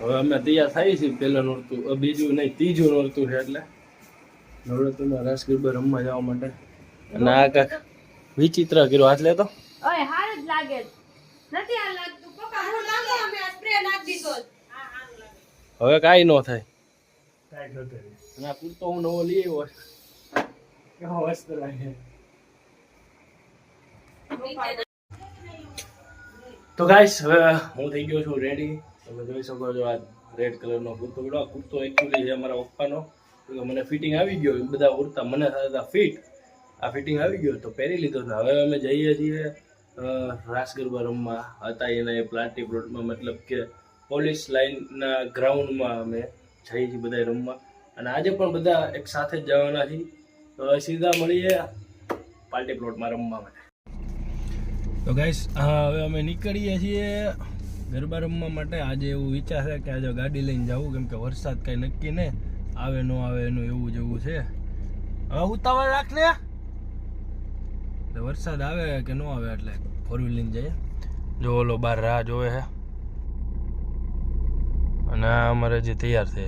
હવે અમે તૈયાર થઈ છીએ પેલા નોરતું. અ બીજું નહીં ત્રીજું નોરતું છે એટલે. નવરાત્રિમાં રાસ ગરબા રમવા જવા માટે. અને આ કાંક વિચિત્ર કર્યો. હાથ લેતો. ઓય હાર જ લાગે. નથી હાર લાગતું. પપ્પા હું લાગે અમે આ સ્પ્રે નાખી દીધો છે. હવે કાઈ ન થાય. અને આ હું નવો લઈ આવ્યો કેવો મસ્ત લાગે. તો ગાઈસ હવે હું થઈ ગયો છું રેડી તમે જોઈ શકો છો આ રેડ કલરનો કુર્તો પડ્યો આ કુર્તો એકચ્યુઅલી છે અમારા પપ્પાનો. મને ફિટિંગ આવી ગયો. એ બધા કુર્તા મને થતા ફિટ આ ફિટિંગ આવી ગયો તો પહેરી લીધો છે હવે અમે જઈએ છીએ રાસ ગરબા રમવા. હતા એના એ પ્લાટી પ્લોટમાં મતલબ કે પોલીસ લાઇનના ગ્રાઉન્ડમાં અમે જઈએ છીએ બધા રમવા. અને આજે પણ બધા એક સાથે જ જવાના છીએ. તો સીધા મળીએ પાર્ટી પ્લોટમાં રમવા માટે. તો ગાઈસ હવે અમે નીકળીએ છીએ ગરબા રમવા માટે. આજે એવું વિચાર છે કે આજે ગાડી લઈને જવું, કેમ કે વરસાદ કઈ નક્કી ને. આવે ન આવે એનું એવું જેવું છે. હવે ઉતાવળ રાખ ને એટલે વરસાદ આવે કે ન આવે એટલે ફોર વ્હીલ લઈને જઈએ. જો ઓલો બાર રાહ જોવે છે. અને અમારે જે તૈયાર તો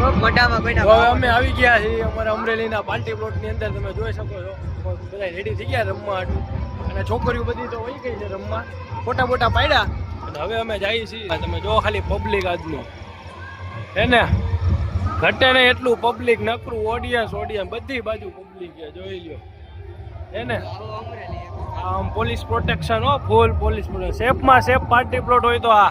હવે અમે આવી ગયા છીએ અમારા અમરેલીના પાર્ટી પ્લોટની અંદર તમે જોઈ શકો છો. બધા રેડી થઈ ગયા રમવા હાટુ. અને છોકરીઓ બધી તો વહી ગઈ છે રમવા. ફોટા ફોટા પાડ્યા. અને હવે અમે જઈએ છીએ. તમે જો ખાલી પબ્લિક આજનું. હે ને? ઘટે ને એટલું પબ્લિક નકરું ઓડિયન્સ ઓડિયન્સ બધી બાજુ પબ્લિક છે જોઈ લો હે ને? આમ પોલીસ પ્રોટેક્શન હો ફૂલ પોલીસ સેફમાં સેફ પાર્ટી પ્લોટ હોય તો આ.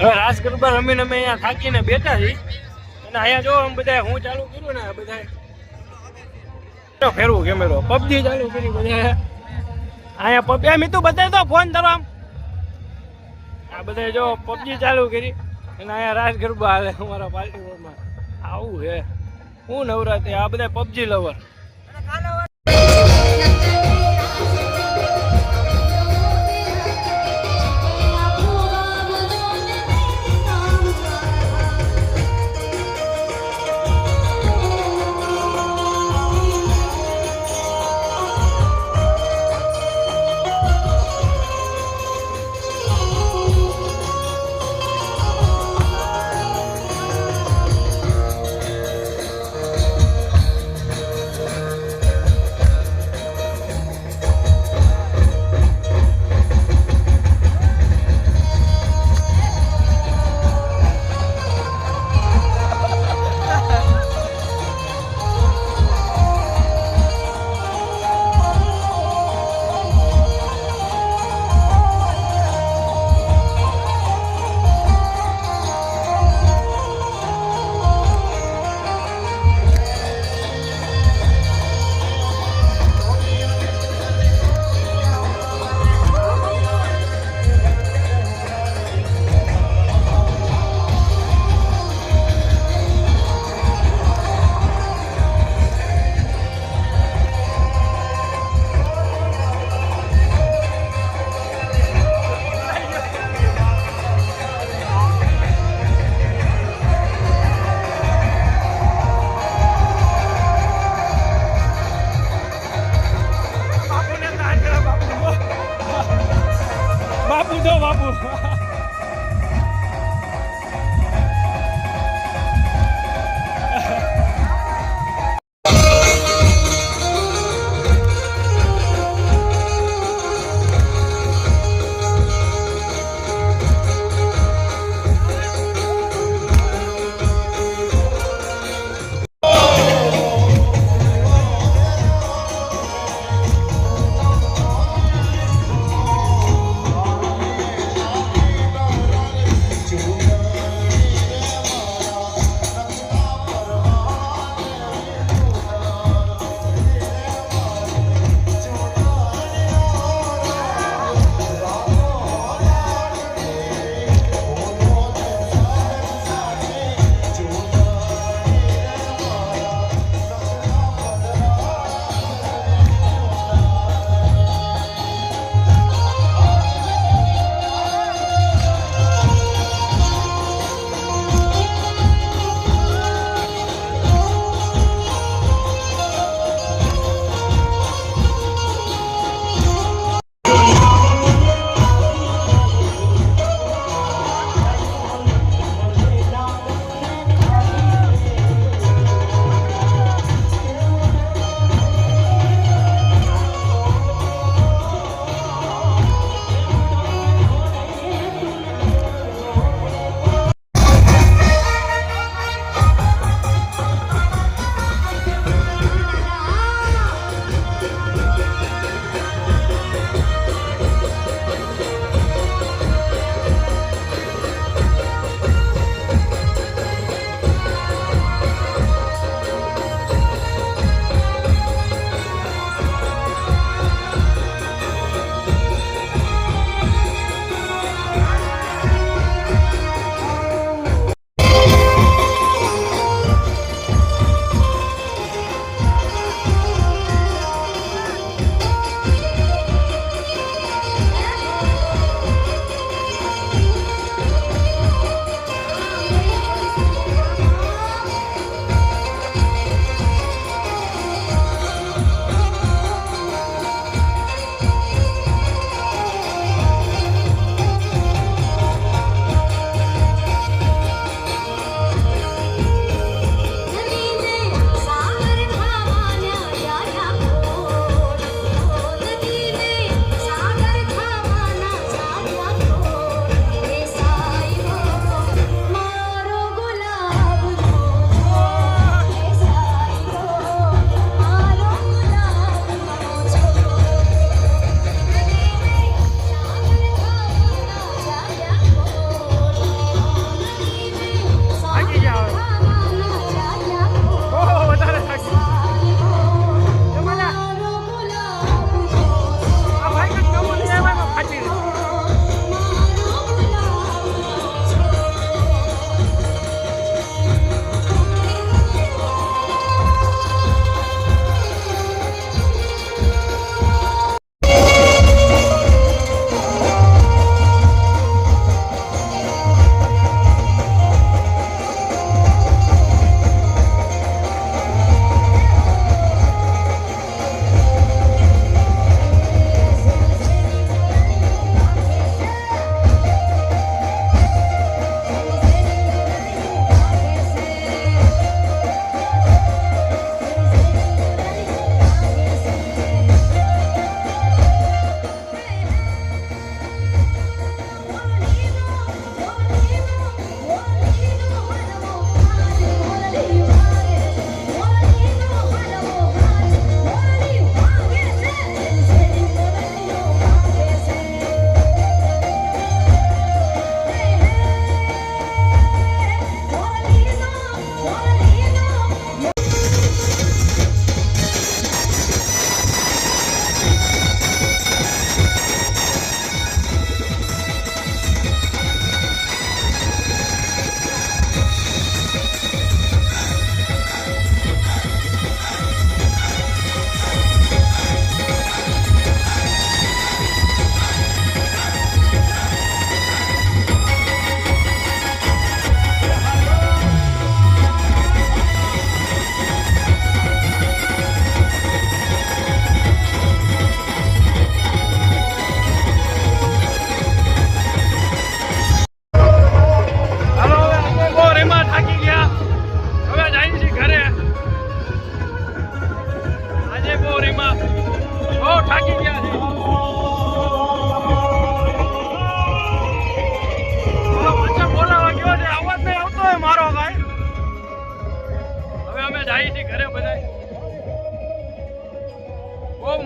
હવે રાસ ગરબા રમીને અમે અહીંયા થાકીને બેઠા છીએ. અને અહીંયા જો અમે બધા હું ચાલુ કર્યું ને બધા ફેરવું કેમેરો પબજી ચાલુ કરી બધા અહીંયા પબજી મિતુ બતાવી દો ફોન ધરો આ બધા જો પબજી ચાલુ કરી અને અહીંયા રાસ ગરબા હાલે અમારા પાર્ટી રોડમાં આવું હે હું નવરાત્રી આ બધા પબજી લવર.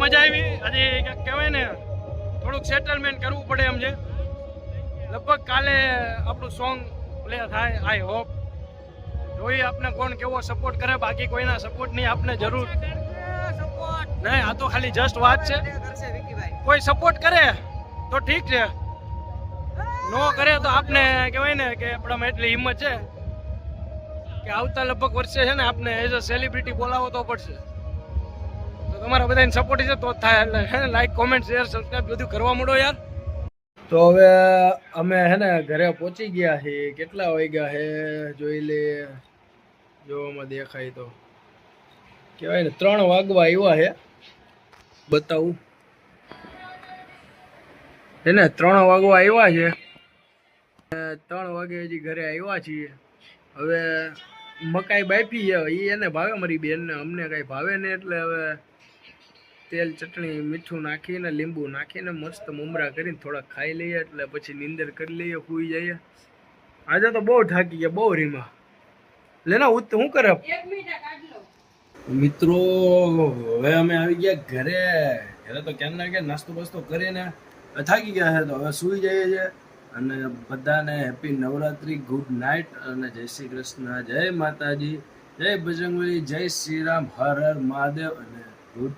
મજા આવી. આજે કહેવાય ને, થોડુંક સેટલમેન્ટ કરવું પડે એમ છે. લગભગ કાલે આપણું સોંગ પ્લે થાય આઈ હોપ જોઈએ આપને કોણ કેવો સપોર્ટ કરે, બાકી કોઈના સપોર્ટની આપને જરૂર. નહીં, આ તો ખાલી જસ્ટ વાત છે. કોઈ સપોર્ટ કરે, તો ઠીક છે. નો કરે તો આપને કહેવાય ને કે આપણામાં એટલી હિંમત છે કે આવતા લગભગ વર્ષે છે ને આપને એઝ અ સેલિબ્રિટી બોલાવો તો પડશે. તમારા બધાને સપોર્ટ છે, તો થાય. એટલે લાઈક કોમેન્ટ શેર સબસ્ક્રાઈબ બધું કરવા માંડો યાર. તો હવે અમે હે ને ઘરે પહોંચી ગયા છે કેટલા વાગ્યા છે જોઈ લે. જોવામાં દેખાય તો. કહેવાય ને, ત્રણ વાગવા આવ્યા છે બતાવું. હે ને, ત્રણ વાગવા આવ્યા છે. ત્રણ વાગે હજી ઘરે આવ્યા છીએ. હવે મકાઈ બાફી છે. એ એને ભાવે મારી બેનને. અમને કાંઈ ભાવે નહીં, એટલે હવે તેલ ચટણી મીઠું નાખીને લીંબુ નાખીને મસ્ત મમરા કરીને થોડા ખાઈ લઈએ એટલે પછી નીંદર કરી લઈએ સૂઈ જઈએ. આજે તો બહુ થાકી ગયા બહુ રીમાં. લેના હું શું કરે? એક મિનિટ કાઢ લો. મિત્રો હવે અમે આવી ગયા ઘરે. ઘરે તો કેમ ના કે નાસ્તો બાસ્તો કરીને. થાકી ગયા છે તો હવે સૂઈ જઈએ છે. અને બધાને હેપી નવરાત્રી ગુડ નાઇટ અને જય શ્રી કૃષ્ણ જય માતાજી જય બજરંગબલી જય શ્રી રામ હર હર મહાદેવ અને ગુડ